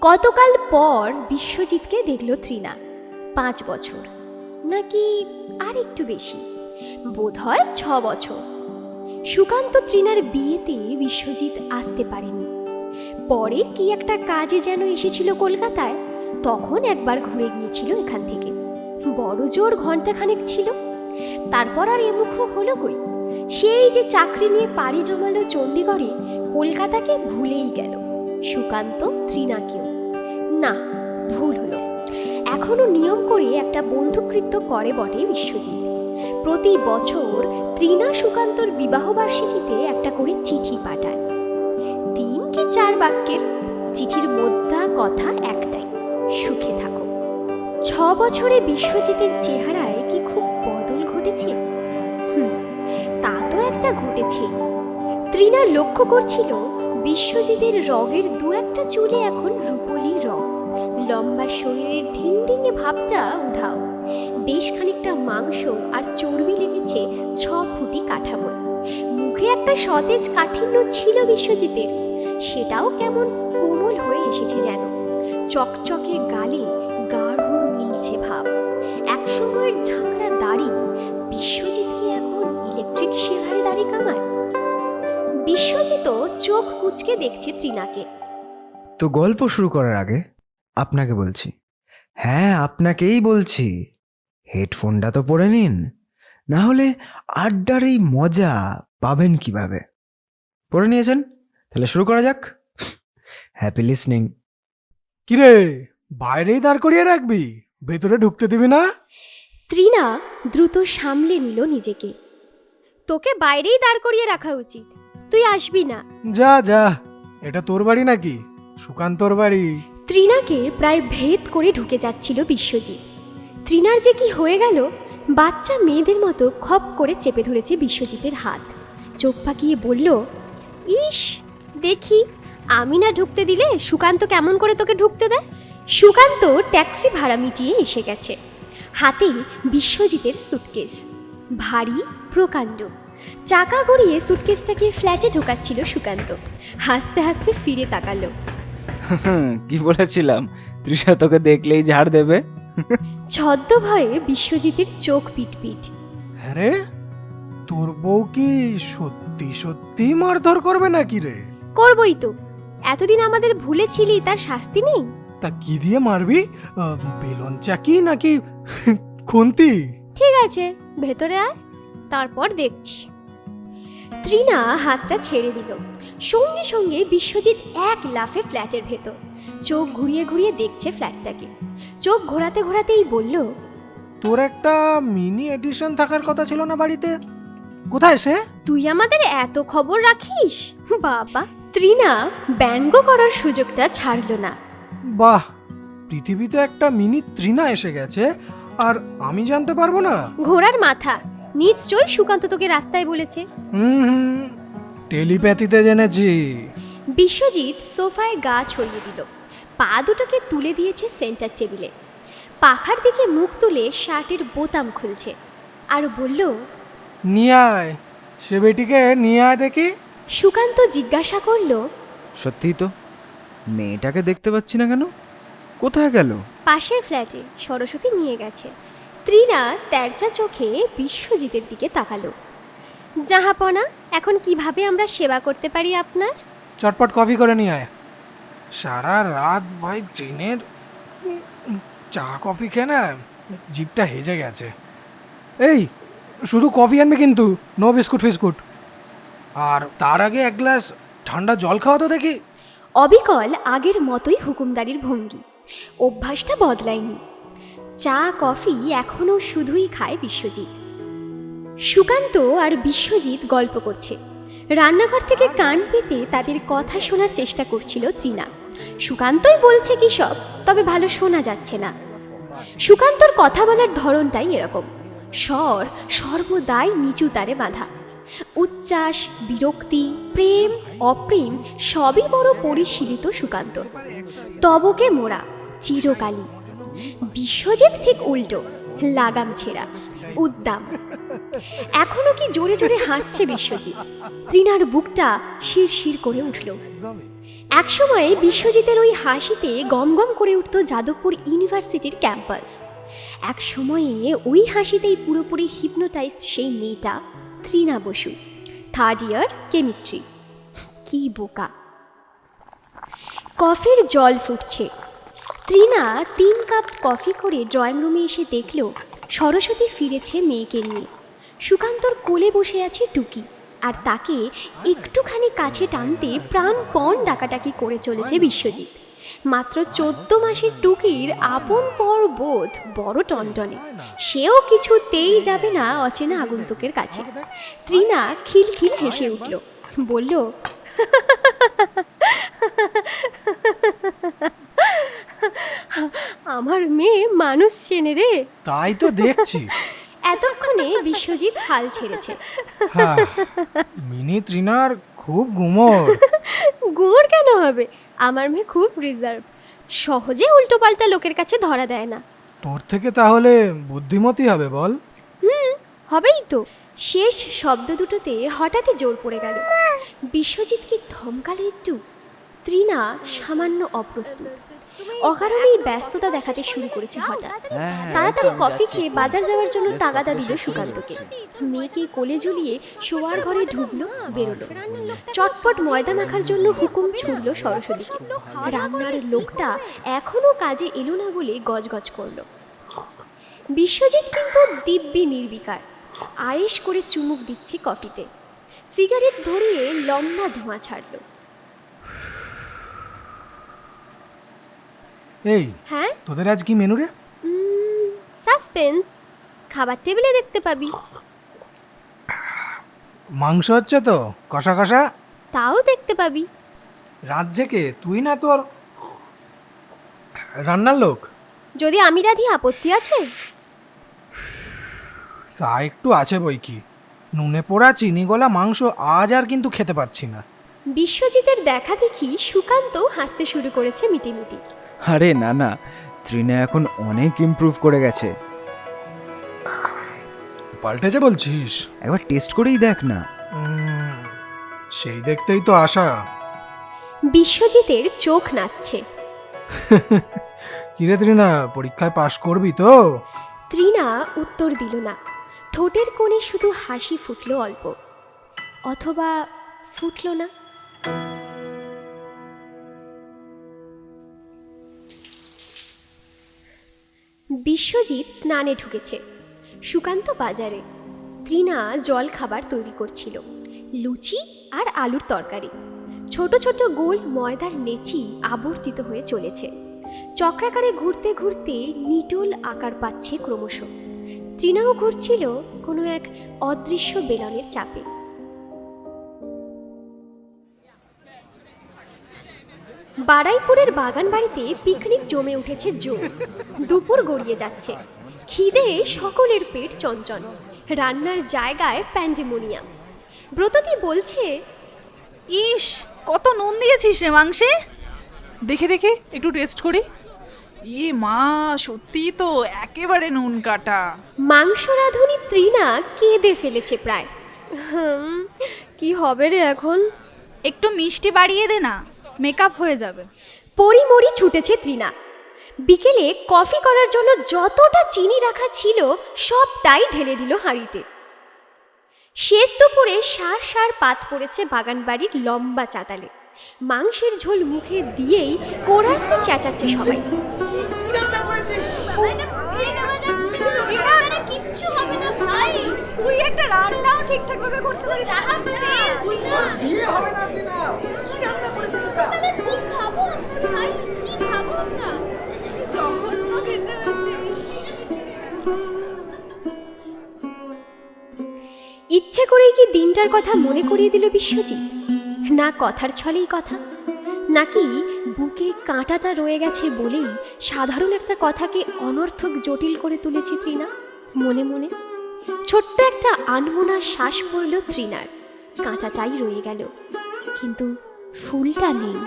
কতকাল পর বিশ্বজিৎকে দেখল ত্রিনা পাঁচ বছর। নাকি আর একটু বেশি? বোধ হয় ছ বছর। সুকান্ত ত্রিনার বিয়েতে বিশ্বজিৎ আসতে পারেনি। পরে কি একটা কাজে যেন এসেছিল কলকাতায়, তখন একবার ঘুরে গিয়েছিল এখান থেকে। বড় জোর ঘন্টাখানেক ছিল। তারপর আর এমুখো হলো কই? সেই যে চাকরি নিয়ে পাড়ি জমালো চণ্ডীগড়ে, কলকাতাকে ভুলেই গেল। সুকান্ত ত্রিনাকেও না, ভুল হলো। এখনও নিয়ম করে একটা বন্ধুকৃত্য করে বটে বিশ্বজিৎ। প্রতি বছর ত্রিনা সুকান্তর বিবাহবার্ষিকীতে একটা করে চিঠি পাঠায়। তিন কি চার বাক্যের, চিঠির মোদ্দা কথা একটাই, সুখে থাকো। ছ বছরে বিশ্বজিতের চেহারায় কি খুব বদল ঘটেছে? হুম, তা তো একটা ঘটেছে। ত্রিনা লক্ষ্য করছিল বিশ্বজিতের রগের দু একটা চুলে এখন রূপলি রং। লম্বা শরীরের ঢিংঢিঙে ভাবটা উধাও। বেশ খানিকটা মাংস আর চর্বি লেগেছে ছ ফুটি কাঠামো মুখে একটা সতেজ কাঠিন্য ছিল বিশ্বজিতের। সেটাও কেমন কোমল হয়ে এসেছে যেন। চকচকে গালে গাঢ় মিলছে ভাব। একসময়ের ঝাঁকড়া দাড়ি বিশ্বজিৎ কি এখন ইলেকট্রিক শেভারে দাড়ি কামায়। বিশ্বজিৎও চোখ কুচকে দেখছে ত্রিনাকে। তো গল্প শুরু করার আগে আপনাকে বলছি। হ্যাঁ আপনাকেই বলছি। হেডফোনটা তো পরে নিন। না হলে আড্ডার এই মজা পাবেন কীভাবে? পরে নিয়েছেন? তাহলে শুরু করা যাক। Happy listening. কিরে বাইরেই দাঁড় করিয়ে রাখবি? ভেতরে ঢুকতে দিবি না? ত্রিনা দ্রুত সামলে নিল নিজেকে। তোকে বাইরেই দাঁড় করিয়ে রাখা উচিত। তুই আসবি না। যা যা। এটা তোর বাড়ি নাকি? সুকান্তর বাড়ি। ত্রিনাকে প্রায় ভেদ করে ঢুকে যাচ্ছিল বিশ্বজিৎ। ত্রিনার যে কি হয়ে গেল বাচ্চা মেয়েদের মতো খপ করে চেপে ধরেছে বিশ্বজিতের হাত। চোখ পাকিয়ে বলল ইস দেখি আমি না ঢুকতে দিলে সুকান্ত কেমন করে তোকে ঢুকতে দেয়? সুকান্ত ট্যাক্সি ভাড়া মিটিয়ে এসে গেছে। হাতে বিশ্বজিতের সুটকেস ভারী প্রকাণ্ড। চাকা গড়িয়ে সুটকেসটাকে ফ্ল্যাটে ঢোকাচ্ছিল সুকান্ত। হাসতে হাসতে ফিরে তাকালো। কি বলেছিলাম? তৃষা তোকে দেখলেই ঝাড় দেবে। ছদ্ম ভয়ে বিশ্বজিতের চোখ পিটপিট। হ্যাঁ রে তোর বউ কি সত্যি সত্যি মারধর করবে নাকি রে? করবই তো। এতদিন আমাদের ভুলেছিলি তার শাস্তি নেই? তা কি দিয়ে মারবি? বেলন চাকি নাকি খুন্তি? ঠিক আছে ভেতরে আয় তারপর দেখছি। ত্রিনা হাতটা ছেড়ে দিল। সঙ্গে সঙ্গে বিশ্বজিৎ এক লাফে ফ্ল্যাটের ভেতর। চোখ ঘুরিয়ে ঘুরিয়ে দেখছে ফ্ল্যাটটাকে। চোখ ঘোরাতে ঘোরাতেই বলল তোর একটা মিনি এডিশন থাকার কথা ছিল না বাড়িতে? কোথায় সে? তুই আমাদের এত খবর রাখিস? বাবা ত্রিনা ব্যঙ্গ করার সুযোগটা ছাড়লো না। বাহ পৃথিবীতে একটা মিনি ত্রিনা এসে গেছে আর আমি জানতে পারব না? ঘোড়ার মাথা নিশ্চয়ই সুকান্ত তোকে রাস্তায় বলেছে। হুম টেলিপ্যাথিতে জেনেছি। বিশ্বজিৎ সোফায় গা ছড়িয়ে দিল। পা দুটোকে তুলে দিয়েছে সেন্টার টেবিলে। পাখার দিকে মুখ তুলে শার্টের বোতাম খুলছে। আর বলল নিয়ে আয় সে বেটিকে নিয়ে আয় দেখি। সুকান্ত জিজ্ঞাসা করল সত্যিই তো মেয়েটাকে দেখতে পাচ্ছি না কেন? কোথায় গেল? পাশের ফ্ল্যাটে সরস্বতী নিয়ে গেছে। ত্রিনা তেরচা চোখে বিশ্বজিতের দিকে তাকালো। জাহাপনা এখন কীভাবে আমরা সেবা করতে পারি আপনার? চটপট কফি করে নিয়ে আয়। সারা রাত ভাই ট্রেনের চা কফি খেয়ে না জিপটা হেজে গেছে। এই শুধু কফি আনবে কিন্তু নো বিস্কুট ফিস্কুট আর তার আগে এক গ্লাস ঠান্ডা জল খাওয়া তো দেখি। অবিকল আগের মতোই হুকুমদারির ভঙ্গি। অভ্যাসটা বদলায়নি। চা, কফি এখনও শুধুই খায় বিশ্বজিৎ। সুকান্ত আর বিশ্বজিৎ গল্প করছে। রান্নাঘর থেকে কান পেতে তাদের কথা শোনার চেষ্টা করছিল ত্রিনা। সুকান্তই বলছে কি সব, তবে ভালো শোনা যাচ্ছে না। সুকান্তর কথা বলার ধরনটাই এরকম। স্বর সর্বদাই নিচু তারে বাঁধা। উচ্ছ্বাস, বিরক্তি, প্রেম, অপ্রেম সবই বড় পরিশীলিত সুকান্ত তবকে মোড়া চিরকালী বিশ্বজিৎ ঠিক উল্টো, লাগাম ছেঁড়া, উদ্দাম। এখনও কি জোরে জোরে হাসছে বিশ্বজিৎ? তৃণার বুকটা শিরশির করে উঠল। একসময়ে বিশ্বজিতের ওই হাসিতে গমগম করে উঠত যাদবপুর ইউনিভার্সিটির ক্যাম্পাস। এক সময়ে ওই হাসিতেই পুরোপুরি হিপনোটাইজড সেই মেয়েটা, Trina Basu third year chemistry কি বোকা। কফির জল ফুটছে ত্রিনা তিন কাপ কফি করে ড্রয়িং রুমে এসে দেখল সরস্বতী ফিরেছে মেয়েকে নিয়ে সুকান্তর কোলে বসে আছে টুকি আর তাকে একটুখানি কাছে টানতে প্রাণপণ ডাকাটাকি করে চলেছে বিশ্বজিৎ মাত্র চোদ্দ মাসের টুকির আপন পর বোধ বড় টনটনে সেও কিছুতেই যাবে না অচেনা আগন্তুকের কাছে ত্রিনা খিলখিল হেসে উঠল বলল আমার মেয়ে মানুষ চেনে রে। তাই তো দেখছি। এতক্ষণে বিশ্বজিৎ হাল ছেড়েছে। হ্যাঁ মিনি ত্রিনার খুব গুমর। গুমর কেন হবে? আমার মেয়ে খুব রিজার্ভ সহজে উল্টোপাল্টা লোকের কাছে ধরা দেয় না। তোর থেকে তাহলে বুদ্ধিমতী হবে বল। হুম হবেই তো। শেষ শব্দ দুটোতে হঠাৎই জোর পড়ে গেল। বিশ্বজিৎ কি ধমকালে একটু? ত্রিনা সামান্য অপ্রস্তুত। অকারণেই ব্যস্ততা দেখাতে শুরু করেছে হঠাৎ। হ্যাঁ, তাড়াতাড়ি কফি খেয়ে বাজার যাওয়ার জন্য তাগাদা দিল সুকান্তকে। মেয়েকে কোলে ঝুলিয়ে শোয়ার ঘরে ঢুকলো বেরোলো। চটপট ময়দা মাখার জন্য হুকুম ছুড়ল সরস্বতীকে। রান্নার লোকটা এখনও কাজে এলো না বলে গজগজ করল। বিশ্বজিৎ কিন্তু দিব্যি নির্বিকার। আয়েশ করে চুমুক দিচ্ছে কফিতে। সিগারেট ধরিয়ে লম্বা ধোঁয়া ছাড়লো। এই হ্যাঁ? তোদের আজ কি মেনু রে? সাসপেন্স খাবার টেবিলে দেখতে পাবি। মাংস হচ্ছে তো কষা কষা? তাও দেখতে পাবি। রাত জেকে তুই না তোর রান্নার লোক? যদি আমি রাধি আপত্তি আছে? তা একটু আছে বই কি। নুনে পোড়া চিনি গলা মাংস আজ আর কিন্তু খেতে পারছি না। বিশ্বজিতের দেখা দেখি সুকান্ত হাসতে শুরু করেছে মিটিমিটি। আরে না না ত্রিনা এখন অনেক ইমপ্রুভ করে গেছে। পাল্টেছে বলছিস? একবার টেস্ট করেই দেখ না। সেই দেখতেই তো আশা। বিশ্বজিতের চোখ নাচছে। কিরে ত্রিনা পরীক্ষায় পাশ করবি তো? ত্রিনা উত্তর দিল না। ঠোঁটের কোণে শুধু হাসি ফুটলো অল্প। অথবা ফুটলো না। বিশ্বজিৎ স্নানে ঢুকেছে, সুকান্ত বাজারে। ত্রিনা জল খাবার তৈরি করছিল, লুচি আর আলুর তরকারি। ছোট ছোট গোল ময়দার লেচি আবর্তিত হয়ে চলেছে। চক্রাকারে ঘুরতে ঘুরতে নিটোল আকার পাচ্ছে ক্রমশ। তৃণাও ঘুরছিল কোনো এক অদৃশ্য বেলনের চাপে। বারাইপুরের বাগান বাড়িতে পিকনিক জমে উঠেছে জো দুপুর গড়িয়ে যাচ্ছে। খিদে সকলের পেট চঞ্চল। রান্নার জায়গায় প্যান্ডেমোনিয়াম। ব্রততী বলছে ইস কত নুন দিয়েছিস রে মাংসে? দেখে দেখে একটু টেস্ট করি। ই মা সত্যি তো একেবারে নুন কাটা। মাংস রাঁধুনি ত্রিনা কেঁদে ফেলেছে প্রায়। কি হবে রে এখন? একটু মিষ্টি বাড়িয়ে দে না। মেকআপ হয়ে যাবে। পরিমরি ছুটেছে ত্রিনা বিকেলে কফি করার জন্য যতটা চিনি রাখা ছিল সবটাই ঢেলে দিল হাঁড়িতে। শেষ দুপুরে সার সার পাত পড়েছে বাগান বাড়ির লম্বা চাতালে। মাংসের ঝোল মুখে দিয়েই কোরাসে চেঁচাচ্ছে সবাই। কিচ্ছু হবে না ভাই। তুই একটা রান্নাও ঠিকঠাক ভাবে করতে পারিস না। বিয়ে হবে না কি রান্না করেছিস ওটা? কি খাব আমরা ভাই? কি খাব আমরা? জঘন্য খেতে হয়েছিস ইচ্ছে করেই কি দিনটার কথা মনে করিয়ে দিল বিশ্বজিৎ? না কথার ছলেই কথা নাকি বুকে কাঁটাটা রয়ে গেছে বলেই সাধারণ একটা কথাকে অনর্থক জটিল করে তুলেছে ত্রিনা মনে মনে? ছোট্ট একটা আনমোনা শ্বাস পড়ল ত্রিনার কাঁটাটাই রয়ে গেল, কিন্তু ফুলটা নেই।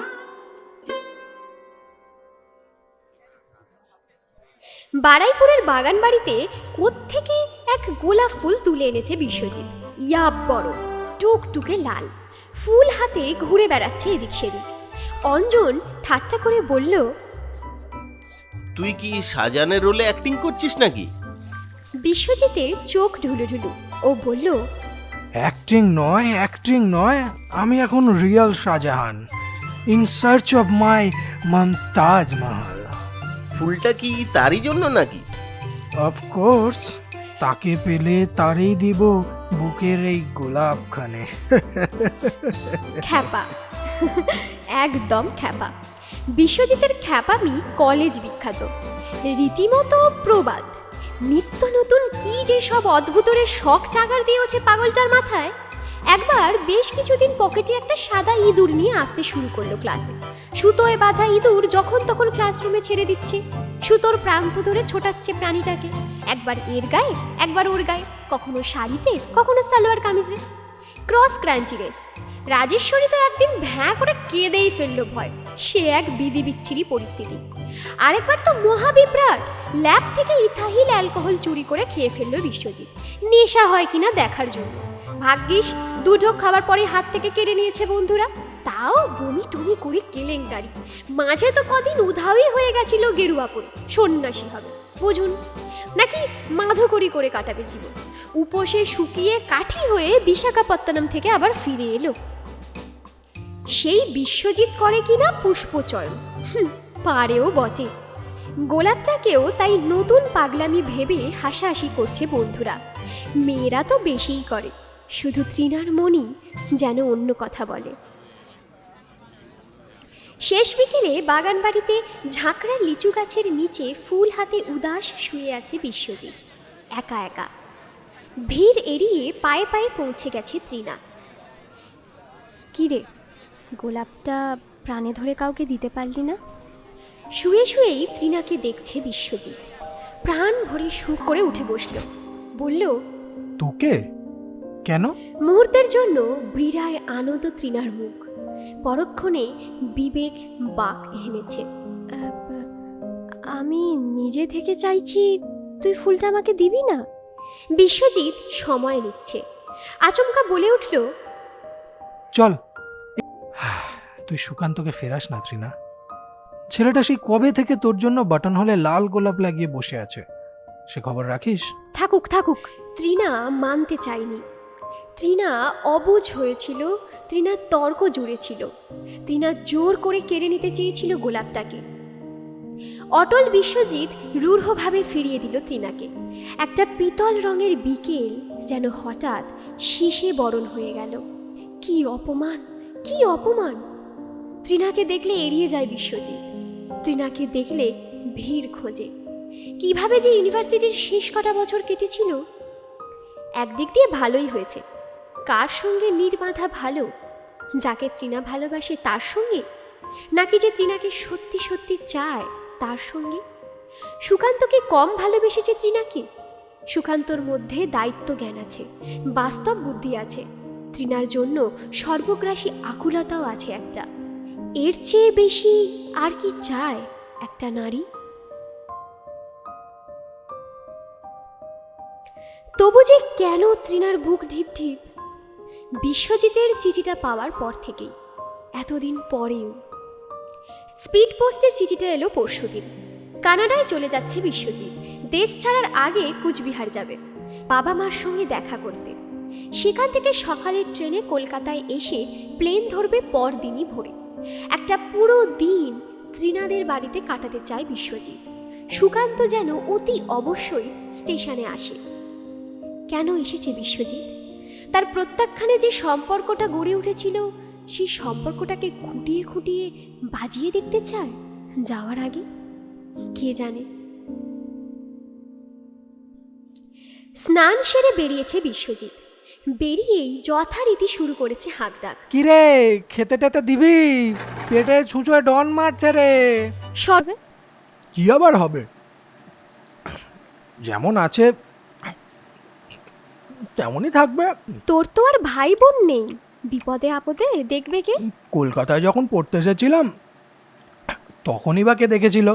বারাইপুরের বাগান বাড়িতে কোত্থেকে এক গোলাপ ফুল তুলে এনেছে বিশ্বজিৎ। ইয়াব বড়, টুকটুকে লাল। ফুল হাতে ঘুরে বেড়াচ্ছে এদিক সেদিক। অঞ্জন ঠাট্টা করে বলল, তুই কি সাজানের রোলে অ্যাক্টিং করছিস নাকি? বিশ্বজিতের চোখ ঢুলু ঢুলু। ও বলল অ্যাক্টিং নয় অ্যাক্টিং নয় আমি এখন real Shahjahan in search of my Mumtaz Mahal ফুলটা কি তারই জন্য নাকি? অফকোর্স তাকে পেলে তারই দিব বুকের এই গোলাপখানে। খ্যাপা। একদম খ্যাপা। বিশ্বজিতের খ্যাপামি কলেজ বিখ্যাত। রীতিমতো প্রবাদ। নিত্য নতুন কি যে সব অদ্ভুতরে শখ চাগার দিয়ে ওঠে পাগলটার মাথায়? একবার বেশ কিছুদিন পকেটে একটা সাদা ইঁদুর নিয়ে আসতে শুরু করল ক্লাসে। সুতোয় বাঁধা ইঁদুর যখন তখন ক্লাসরুমে ছেড়ে দিচ্ছে। সুতোর প্রান্ত ধরে ছোটাচ্ছে প্রাণীটাকে। একবার এর গায়ে, একবার ওর গায়ে। কখনো শাড়িতে, কখনো সালোয়ার কামিজে। ক্রস ক্রাঞ্চি রেস। রাজেশ্বরী তো একদিন ভ্যাঁ করে কেঁদেই ফেলল ভয়। সে এক বিধি বিচ্ছিরি পরিস্থিতি। আরেকবার তো মহাবিভ্রাট। ল্যাব থেকে ইথাহিল অ্যালকোহল চুরি করে খেয়ে ফেলল বিশ্বজিৎ। নেশা হয় কিনা দেখার জন্য। ভাগ্যিস, দুঢোক খাবার পরে হাত থেকে কেড়ে নিয়েছে বন্ধুরা। তাও বমি টমি করে কেলেঙ্কারি। মাঝে তো কদিন উধাওই হয়ে গেছিল গেরুয়া পরে সন্ন্যাসী হবে। বুঝুন, নাকি মাধুকরি করে কাটাবে জীবন। উপসে শুকিয়ে কাঠি হয়ে বিশাখাপত্তনম থেকে আবার ফিরে এলো। সেই বিশ্বজিৎ করে কিনা পুষ্পচয়ন। পারেও বটে। গোলাপটাকেও তাই নতুন পাগলামি ভেবে হাসাহাসি করছে বন্ধুরা। মেয়েরা তো বেশিই করে, শুধু তৃণার মনই যেন অন্য কথা বলে। শেষ বিকেলে বাগান বাড়িতে ঝাঁকড়া লিচু গাছের নিচে ফুল হাতে উদাস শুয়ে আছে বিশ্বজিৎ, একা একা। ভিড় এড়িয়ে পায়ে পায়ে পৌঁছে গেছে তৃণা। কিরে, গোলাপটা প্রাণে ধরে কাউকে দিতে পারলি না? শুয়ে শুয়েই তৃণাকে দেখছে বিশ্বজিৎ। প্রাণ ভরে সুখ করে উঠে বসল। বলল তোকে? কেন? মুহূর্তের জন্য ব্রীড়ায় আনন্দ তৃণার মুখ। পরক্ষণে বিবেক বাক হেনেছে আমি নিজে থেকে চাইছি তুই ফুলটা আমাকে দিবি না? বিশ্বজিৎ সময় নিচ্ছে। আচমকা বলে উঠল চল। তুই সুকান্তকে ফেরাস না ত্রিনা। ছেলেটা সেই কবে থেকে তোর জন্য বাটন হলে লাল গোলাপ লাগিয়ে বসে আছে? সে খবর রাখিস? থাকুক থাকুক। তৃণা মানতে চায়নি তৃণা অবুঝ হয়েছিল তৃণা তর্ক জুড়েছিল। তৃণা জোর করে কেড়ে নিতে চেয়েছিল গোলাপটাকে। অটল বিশ্বজিৎ রূঢ়ভাবে ফিরিয়ে দিল তৃণাকে একটা পিতল রঙের বিকেল যেন হঠাৎ শীষে বরণ হয়ে গেল। কি অপমান কি অপমান! তৃণাকে দেখলে এড়িয়ে যায় বিশ্বজিৎ। তৃণাকে দেখলে ভিড় খোঁজে। কীভাবে যে ইউনিভার্সিটির শেষ কটা বছর কেটেছিল? একদিক দিয়ে ভালোই হয়েছে। কার সঙ্গে নির্বাধা ভালো? যাকে তৃণা ভালোবাসে তার সঙ্গে? নাকি যে তৃণাকে সত্যি সত্যি চায় তার সঙ্গে? সুকান্তকে কম ভালোবেসেছে তৃণাকে সুকান্তর মধ্যে দায়িত্ব জ্ঞান আছে, বাস্তব বুদ্ধি আছে। তৃণার জন্য সর্বগ্রাসী আকুলতাও আছে একটা। এর চেয়ে বেশি আর কি চায় একটা নারী? তবু যে কেন তৃণার বুক ঢিপ ঢিপ? বিশ্বজিতের চিঠিটা পাওয়ার পর থেকেই, এতদিন পরেও। স্পিড পোস্টের চিঠিটা এলো পরশুদিন। কানাডায় চলে যাচ্ছে বিশ্বজিৎ। দেশ ছাড়ার আগে কুচবিহার যাবে বাবা মার সঙ্গে দেখা করতে। সেখান থেকে সকালের ট্রেনে কলকাতায় এসে প্লেন ধরবে পরদিনই ভোরে। একটা পুরো দিন তৃণাদের বাড়িতে কাটাতে চায় বিশ্বজিৎ। সুকান্ত যেন অতি অবশ্যই স্টেশনে আসে। কেন এসেছে বিশ্বজিৎ? তার প্রত্যাখ্যানে যে সম্পর্কটা গড়ে উঠেছিল, সেই সম্পর্কটাকে খুঁটিয়ে খুঁটিয়ে বাজিয়ে দেখতে চায়? যাওয়ার আগে? কে জানে? স্নান সেরে বেরিয়েছে বিশ্বজিৎ। বেরিয়েই যথারীতি শুরু করেছে হাঁকডাক। কিরে খেতে টেতে দিবি পেটে ছুঁচোয় ডন মারছে রে। সর্বে কি আবার হবে? যেমন আছে তেমনই থাকবে। তোর তো আর ভাই বোন নেই। বিপদে আপদে দেখবে কে? কলকাতায় যখন পড়তে এসেছিলাম তখনই বা কে দেখেছিল?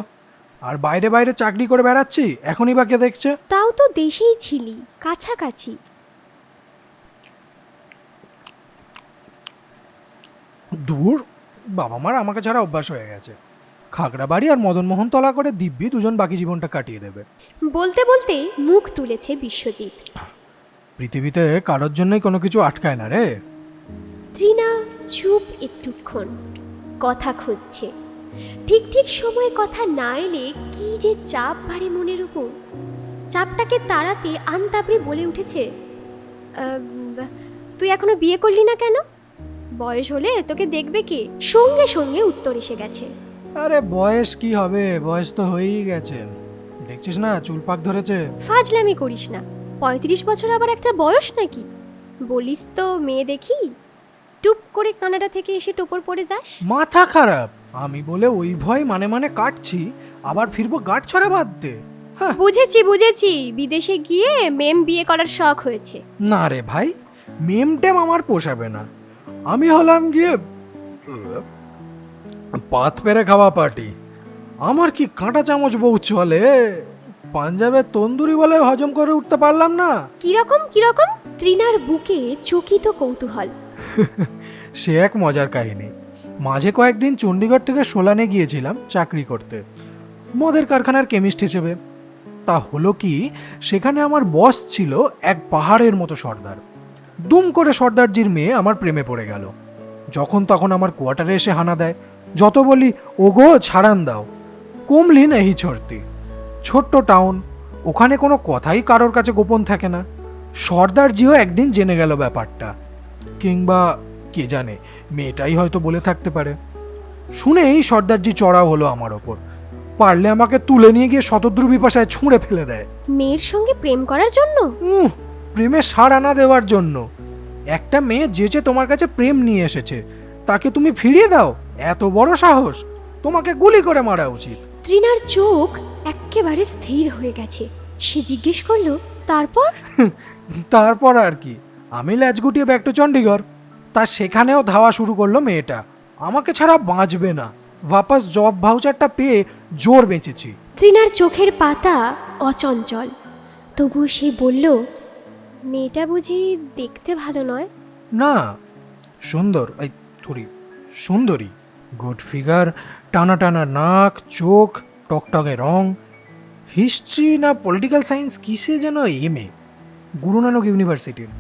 আর বাইরে বাইরে চাকরি করে বেড়াচ্ছি এখনই বা কে দেখছে? তাও তো দেশেই ছিলি কাছাকাছি। দূর? বাবা মার আমাকে ছাড়া অভ্যাস হয়ে গেছে। খাগড়াবাড়ি আর মদনমোহন তলা করে দিব্যি দুজন বাকি জীবনটা কাটিয়ে দেবে। বলতে বলতে মুখ তুলেছে বিশ্বজিৎ। পৃথিবীতে কারোর জন্যই কোনো কিছু আটকায় না রে। ত্রিনা চুপ একটুক্ষণ। কথা খুঁজছে। ঠিক ঠিক সময়ে কথা না এলে কি যে চাপ ভারে মনের উপর। চাপটাকে তাড়াতে আনতাবড়ে বলে উঠেছে তুই এখনও বিয়ে করলি না কেন? বয়স হলে তোকে দেখবে কে? সঙ্গে সঙ্গে উত্তর এসে গেছে। আরে বয়স কি হবে? বয়স তো হয়েই গেছে। দেখছিস না চুল পাক ধরেছে? ফাজলামি করিস না। পঁয়ত্রিশ বছর আবার একটা বয়স নাকি? বলিস তো মেয়ে দেখি। টুপ করে কানাডা থেকে এসে টোপর পড়ে যাস। মাথা খারাপ। আমি বলে ওই ভয় মানে মানে কাটছি আবার ফিরবো গাঁট ছড়া বাঁধতে বুঝেছি বুঝেছি। বিদেশে গিয়ে মেম বিয়ে করার শখ হয়েছে। না রে ভাই মেম টেম আমার পোষাবে না। আমি হলাম গিয়ে পাত পেরে খাওয়া পার্টি। আমার কি কাঁটা চামচ বউ চলে? পাঞ্জাবের তন্দুরি বলে হজম করে উঠতে পারলাম না। কীরকম কীরকম? ত্রিনার বুকে চকিত কৌতূহল। সে এক মজার কাহিনী। মাঝে কয়েকদিন চণ্ডীগড় থেকে সোলানে গিয়েছিলাম চাকরি করতে। মদের কারখানার কেমিস্ট হিসেবে। তা হলো কি সেখানে আমার বস ছিল এক পাহাড়ের মতো সর্দার। দুম করে সর্দারজির মেয়ে আমার প্রেমে পড়ে গেল। যখন তখন আমার কোয়ার্টারে এসে হানা দেয় যত বলি ওগো ছাড়ান দাও। কমলি নেহি ছড়তি। ছোট্ট টাউন ওখানে কোনো কথাই কারোর কাছে গোপন থাকে না। সর্দারজিও একদিন জেনে গেল ব্যাপারটা। কিংবা কে জানে মেয়েটাই হয়তো বলে থাকতে পারে। শুনেই সর্দারজি চড়াও হলো আমার ওপর। পারলে আমাকে তুলে নিয়ে গিয়ে শতদ্রু বিপাশায় ছুঁড়ে ফেলে দেয়। মেয়ের সঙ্গে প্রেম করার জন্য? প্রেমে সার আনা দেওয়ার জন্য। একটা মেয়ে যেচে তোমার কাছে প্রেম নিয়ে এসেছে তাকে তুমি ফিরিয়ে দাও এত বড় সাহস। তোমাকে গুলি করে মারা উচিত। ত্রিনার চোখ এক্কেবারে স্থির হয়ে গেছে। সে জিজ্ঞেস করল তারপর? তারপর আর কি। আমি ল্যাচ গুটিয়ে ব্যাক টু চণ্ডীগড় তা সেখানেও ধাওয়া শুরু করল মেয়েটা। আমাকে ছাড়া বাঁচবে না। বাপাস জব ভাউচারটা পেয়ে জোর বেঁচেছি। ত্রিনার চোখের পাতা অচঞ্চল। তবুও সে বলল মেয়েটা বুঝি দেখতে ভালো নয়? না সুন্দর এই থুড়ি সুন্দরী। গুড ফিগার টানা টানা নাক চোখ টকটকে রং। হিস্ট্রি না পলিটিক্যাল সায়েন্স কিসে যেন এম এ গুরু নানক ইউনিভার্সিটির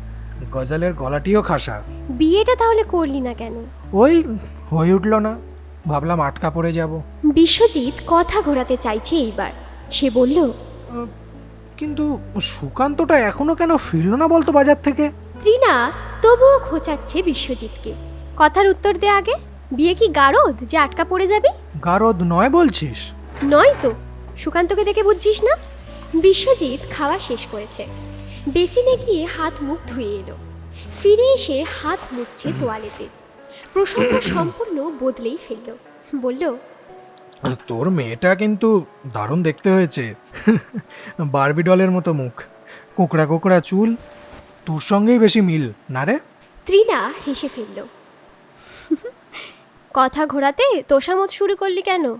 গজালের গলাটিও খাসা। বিয়েটা তাহলে করলি না কেন? ওই হয়ে উঠল না ভাবলাম আটকা পড়ে যাব। বিশ্বজিৎ কথা ঘোরাতে চাইছে এইবার। সে বলল কিন্তু সুকান্তটা এখনও কেন ফিরল না বলতো বাজার থেকে? ত্রিনা তবুও খোঁচাচ্ছে বিশ্বজিৎকে। কথার উত্তর দে আগে। বিয়ে কি গারদ যে আটকা পড়ে যাবে? গারদ নয় বলছিস? নয় তো। সুকান্তকে দেখে বুঝছিস না? বিশ্বজিৎ খাওয়া শেষ করেছে। বেসিনে গিয়ে হাত মুখ ধুয়ে এলো। ফিরে এসে হাত মুখছে তোয়ালেতে। প্রসঙ্গ সম্পূর্ণ বদলেই ফেলল। বলল তোর মেয়েটা কিন্তু দারুণ দেখতে হয়েছে। বারবি ডলের মতো মুখ। কোকড়া কোকড়া চুল। তোর সঙ্গেই বেশি মিল না রে? ত্রিনা হেসে ফেলল। কথা ঘোরাতে তোষামত শুরু করলি কেন?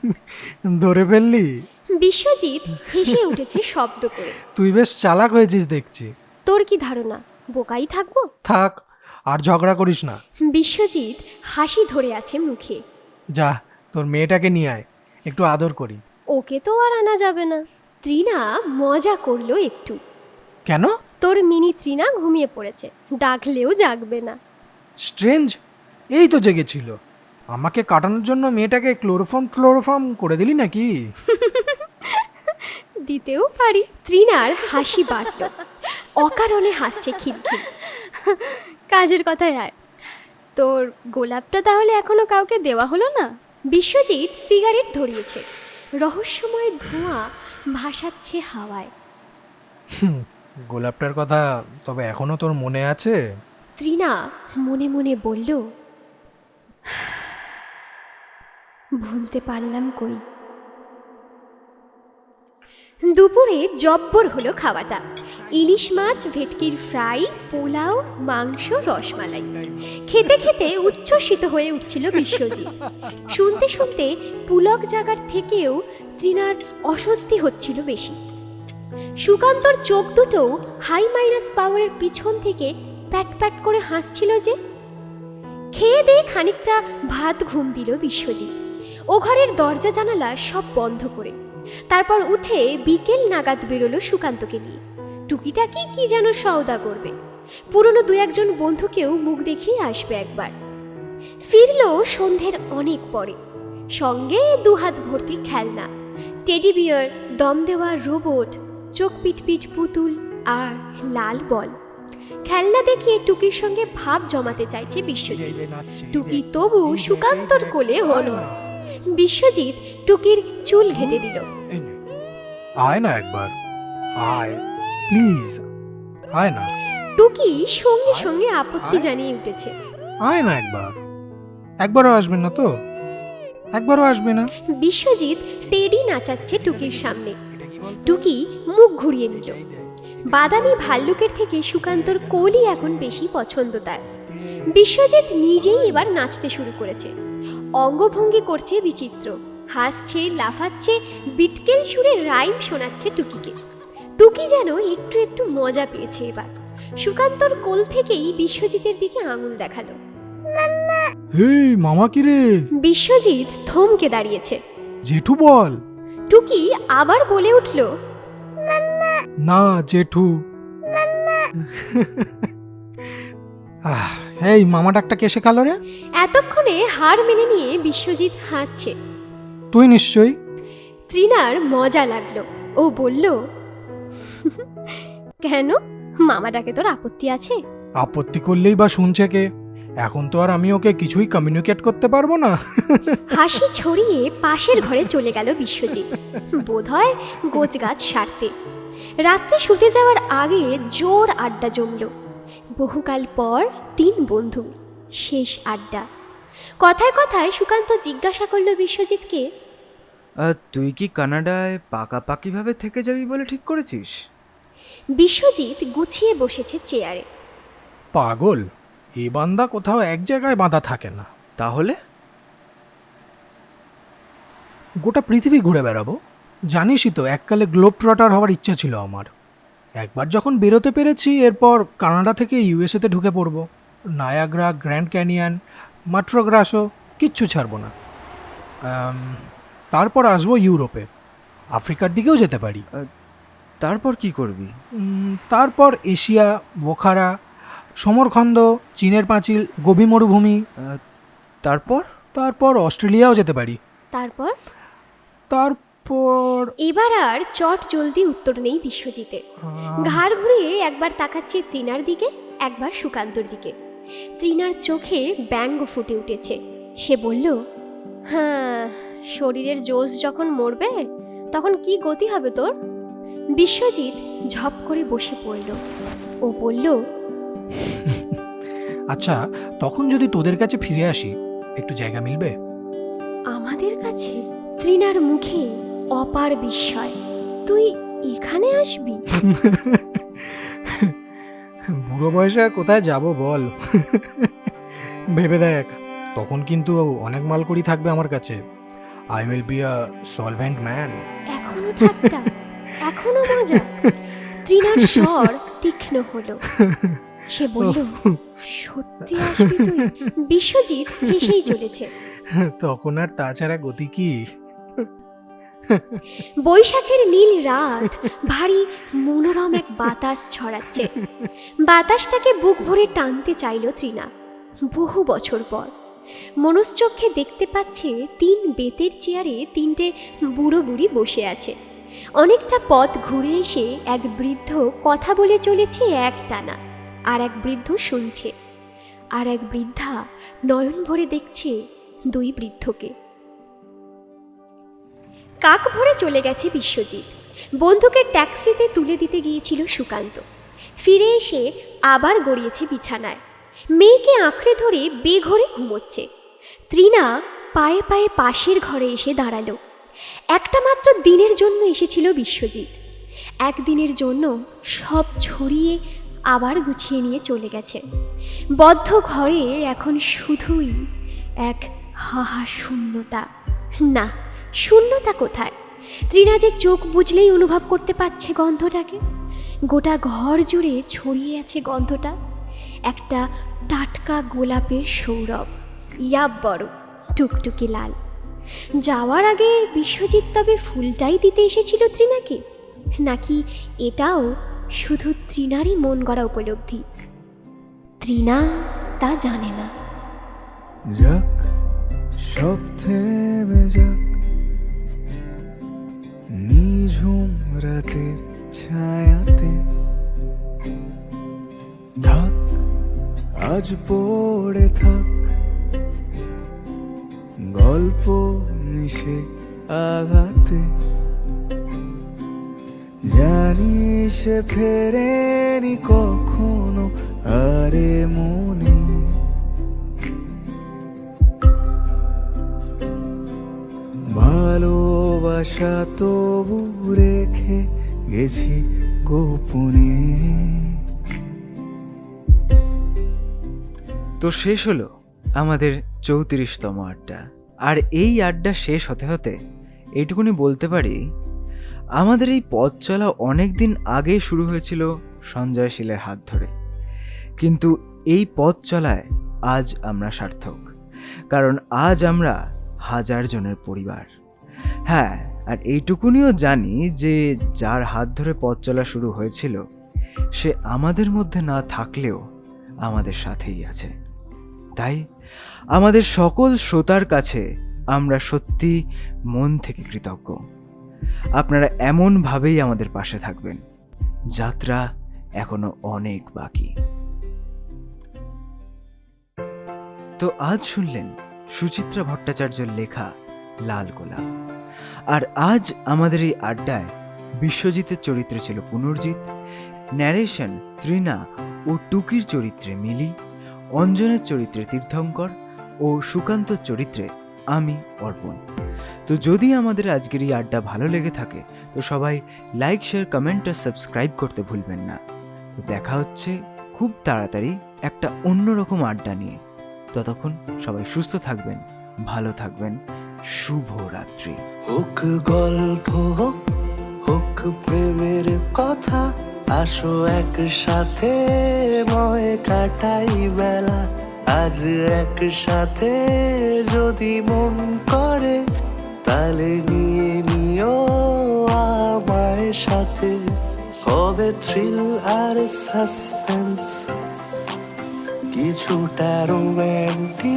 ধরে ফেললি? বিশ্বজিৎ হেসে উঠেছে শব্দ করে। তুই বেশ চালাক হয়েছিস দেখছি। তোর কি ধারণা? বোকাই থাকব? থাক আর ঝগড়া করিস না। বিশ্বজিৎ হাসি ধরে আছে মুখে। যা তোর মেয়েটাকে নিয়ে আয় একটু আদর করি। ওকে তো আর আনা যাবে না। ত্রিনা মজা করল একটু। কেন? তোর মিনি ত্রিনা ঘুমিয়ে পড়েছে ডাকলেও জাগবে না। স্ট্রেঞ্জ এই তো জেগেছিল। আমাকে কাটানোর জন্য মেয়েটাকে ক্লোরোফর্ম ক্লোরোফর্ম করে দিলি নাকি? দিতেও পারি ত্রিনার হাসি বাড়ল। অকারণে হাসছে খিলখিল কাজের কথায় আয়। তোর গোলাপটা তাহলে এখনও কাউকে দেওয়া হলো না? বিশ্বজিৎ সিগারেট ধরিয়েছে। রহস্যময় ধোঁয়া ভাসাচ্ছে হাওয়ায়। গোলাপটার কথা তবে এখনও তোর মনে আছে? ত্রিনা মনে মনে বলল ভুলতে পারলাম কই? দুপুরে জব্বর হলো খাওয়াটা। ইলিশ মাছ, ভেটকির ফ্রাই, পোলাও, মাংস, রসমালাই। খেতে খেতে উচ্ছ্বসিত হয়ে উঠছিল বিশ্বজিৎ। শুনতে শুনতে পুলক জাগার থেকেও তৃণার অস্বস্তি হচ্ছিল বেশি। সুকান্তর চোখ দুটোও হাই মাইনাস পাওয়ারের পিছন থেকে প্যাট প্যাট করে হাসছিল যে, খেয়ে দিয়ে খানিকটা ভাত ঘুম দিল বিশ্বজিৎ। ও ঘরের দরজা জানালা সব বন্ধ করে। তারপর উঠে বিকেল নাগাদ বেরোলো সুকান্তকে নিয়ে। টুকিটাকি কি যেন সওদা করবে। পুরনো দু একজন বন্ধুকেও মুখ দেখিয়ে আসবে একবার। ফিরল সন্ধ্যের অনেক পরে। সঙ্গে দুহাত ভর্তি খেলনা টেডি বিয়ার দম দেওয়া রোবট চোখ পিটপিট পুতুল আর লাল বল। খেলনা দেখিয়ে টুকির সঙ্গে ভাব জমাতে চাইছে বিশ্বজিৎ। টুকি তবু সুকান্তর কোলে হল বিশ্বজিৎ টুকির চুল ঘেটে দিল। আয় না একবার। আয়। প্লিজ আয় না টুকি সঙ্গে সঙ্গে আপত্তি জানিয়ে উঠেছে। আয় না একবার। একবারও আসবে না তো? একবারও আসবে না? বিশ্বজিৎ টেডি নাচাচ্ছে টুকির সামনে। টুকি মুখ ঘুরিয়ে নিল। বাদামি ভাল্লুকের থেকে সুকান্তর কোলই এখন বেশি পছন্দ তার। বিশ্বজিৎ নিজেই এবার নাচতে শুরু করেছে। অঙ্গভঙ্গি করছে বিচিত্র। হাসছে লাফাচ্ছে বিটকেল সুরে রাইম শোনাচ্ছে টুকিকে। টুকি যেন একটু একটু মজা পেয়েছে এবার। সুকান্তর কোল থেকেই বিশ্বজিতের দিকে আঙুল দেখাল। হেই মামা কি রে? বিশ্বজিৎ থমকে দাঁড়িয়েছে। জেঠু বল। টুকি আবার বলে উঠল না জেঠু। আহ, এই মামা ডাকটা কে শেখালো রে? এতক্ষণে হার মেনে নিয়ে বিশ্বজিৎ হাসছে। তুই নিশ্চয়ই। তৃণার মজা লাগল। ও বলল কেন? মামাটাকে তোর আপত্তি আছে? আপত্তি করলেই বা শুনছে কে? এখন তো আর আমি ওকে কিছুই কমিউনিকেট করতে পারব না। হাসি ছড়িয়ে পাশের ঘরে চলে গেল বিশ্বজিৎ। বোধহয় গোছ গাছ সারতে। রাত্রে শুতে যাওয়ার আগে জোর আড্ডা জমল। বহুকাল পর তিন বন্ধু শেষ আড্ডা। কথায় কথায় সুকান্ত জিজ্ঞাসা করল বিশ্বজিৎকে তুই কি কানাডায় পাকাপাকিভাবে থেকে যাবি বলে ঠিক করেছিস? বিশ্বজিৎ গুছিয়ে বসেছে চেয়ারে। পাগল এ বান্দা কোথাও এক জায়গায় বাঁধা থাকে না। তাহলে? গোটা পৃথিবী ঘুরে বেড়াবো। জানিসই তো এককালে গ্লোব ট্রটার হওয়ার ইচ্ছা ছিল আমার। একবার যখন বেরোতে পেরেছি এরপর কানাডা থেকে ইউএসএতে ঢুকে পড়ব। নায়াগ্রা গ্র্যান্ড ক্যানিয়ন মাট্রোগ্রাসও কিচ্ছু ছাড়বো না। তারপর আসব ইউরোপে। আফ্রিকার দিকেও যেতে পারি। তারপর কি করবি? তারপর এশিয়া বোখারা সমরখন্দ চীনের পাঁচিল গোবি মরুভূমি। তারপর? তারপর অস্ট্রেলিয়াও যেতে পারি। তারপর? তারপর এবার আর চট জলদি উত্তর নেই বিশ্বজিতের। ঘাড় ঘুরিয়ে একবার তাকাচ্ছে তৃণার দিকে একবার সুকান্তর দিকে। তৃণার চোখে ব্যঙ্গ ফুটে উঠেছে। সে বলল হ্যাঁ শরীরের জোশ যখন মরবে তখন কি গতি হবে তোর? বিশ্বজিৎ ঝপ করে বসে পড়ল। ও বলল আচ্ছা তখন যদি তোদের কাছে ফিরে আসি একটু জায়গা মিলবে? আমাদের কাছে? তৃণার মুখে অপার বিস্ময়। তুই এখানে আসবি? বুড়ো বয়সে আর কোথায় যাব বল? ভেবে দেখ তখন কিন্তু অনেক মালকুড়ি থাকবে আমার কাছে। I will be a solvent man এখনও ঠাট্টা এখনও মজা? তৃণার স্বর তীক্ষ্ণ হলো। সে বলল সত্যি আসবি তুই? বিশ্বজিৎ হেসেই চলেছে। তখন আর তাছাড়া গতি কি? বৈশাখের নীল রাত ভারী মনোরম এক বাতাস ছড়াচ্ছে। বাতাসটাকে বুক ভরে টানতে চাইল তৃণা বহু বছর পর। মনশ্চক্ষে দেখতে পাচ্ছে তিন বেতের চেয়ারে তিনটে বুড়ো বুড়ি বসে আছে। অনেকটা পথ ঘুরে এসে এক বৃদ্ধ কথা বলে চলেছে এক টানা আর এক বৃদ্ধ শুনছে, আর এক বৃদ্ধা নয়ন ভরে দেখছে দুই বৃদ্ধকে। কাক ভরে চলে গেছে বিশ্বজিৎ। বন্ধুকে ট্যাক্সিতে তুলে দিতে গিয়েছিল সুকান্ত। ফিরে এসে আবার গড়িয়েছে বিছানায়। মেয়েকে আঁকড়ে ধরে বেঘরে ঘুমোচ্ছে। তৃণা পায়ে পায়ে পাশের ঘরে এসে দাঁড়াল। একটা মাত্র দিনের জন্য এসেছিল বিশ্বজিৎ। একদিনের জন্য সব ছড়িয়ে আবার গুছিয়ে নিয়ে চলে গেছে। বদ্ধ ঘরে এখন শুধুই এক হাহা শূন্যতা না, শূন্যতা কোথায়? ত্রিনা যে চোখ বুঝলেই অনুভব করতে পারছে গন্ধটাকে। গোটা ঘর জুড়ে ছড়িয়ে আছে গন্ধটা। একটা টাটকা গোলাপের সৌরভ। ইয়াব বড়, টুকটুকি লাল। যাওয়ার আগে বিশ্বজিৎ তবে ফুলটাই দিতে এসেছিল ত্রিনাকে নাকি এটাও শুধু ত্রিনারই মন গড়া উপলব্ধি? ত্রিনা তা জানে না। যাক, সব নিঝুম রাতের ছায়াতে। থাক, আজ পড়ে থাক। গল্প মিশে আঘাতে। জানি সে ফেরেনি কখনো আরে মনে। ভালোবাসা তবু রেখে গেছি গোপনে। তো শেষ হলো আমাদের চৌত্রিশতম আড্ডা। আর এই আড্ডা শেষ হতে হতে এইটুকুনি বলতে পারি, আমাদের এই পথ চলা অনেক দিন আগে শুরু হয়েছিল সঞ্জয় শীলের হাত ধরে। কিন্তু এই পথ চলায় আজ আমরা সার্থক, কারণ আজ আমরা হাজার জনের পরিবার। হ্যাঁ আর এইটুকুনিও জানি যে যার হাত ধরে পথ চলা শুরু হয়েছিল, সে আমাদের মধ্যে না থাকলেও আমাদের সাথেই আছে। তাই আমাদের সকল শ্রোতার কাছে আমরা সত্যি মন থেকে কৃতজ্ঞ। আপনারা এমনভাবেই আমাদের পাশে থাকবেন। যাত্রা এখনও অনেক বাকি। তো আজ শুনলেন সুচিত্রা ভট্টাচার্যের লেখা লাল গোলাপ। আর আজ আমাদের এই আড্ডায় বিশ্বজিতের চরিত্রে ছিল পুনর্জিৎ ন্যারেশন ত্রিনা ও টুকির চরিত্রে মিলি। অঞ্জনের চরিত্রে তীর্থঙ্কর ও সুকান্তর চরিত্রে আমি অর্পণ। তো যদি আমাদের আজকের এই আড্ডা ভালো লেগে থাকে, তো সবাই লাইক শেয়ার কমেন্ট আর সাবস্ক্রাইব করতে ভুলবেন না। তো দেখা হচ্ছে খুব তাড়াতাড়ি একটা অন্যরকম আড্ডা নিয়ে। ততক্ষণ সবাই সুস্থ থাকবেন, ভালো থাকবেন শুভ রাত্রি হোক গল্প, হোক হোক প্রেমের কথা আসো একসাথে ময় কাটাই বেলা। আজ একসাথে যদি মন করে তাহলে নিয়ে নিও আমার সাথে। হবে থ্রিল আর সাসপেন্স কিছুটা রোম্যান্টিক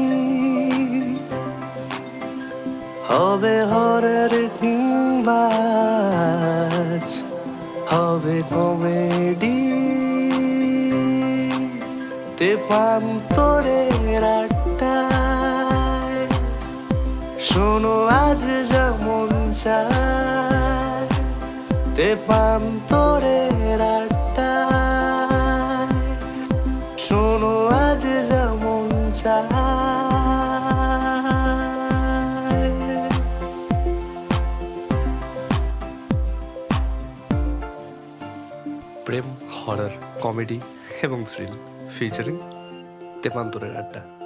হবে হরের কিংবাজ হবে কমেডি তে পান্তরের আড্ডায় শোনো আজ যেমন চায়। তে পান্তরের আড্ডায় কমেডি এবং থ্রিল ফিচারিং তেপান্তরের আড্ডা।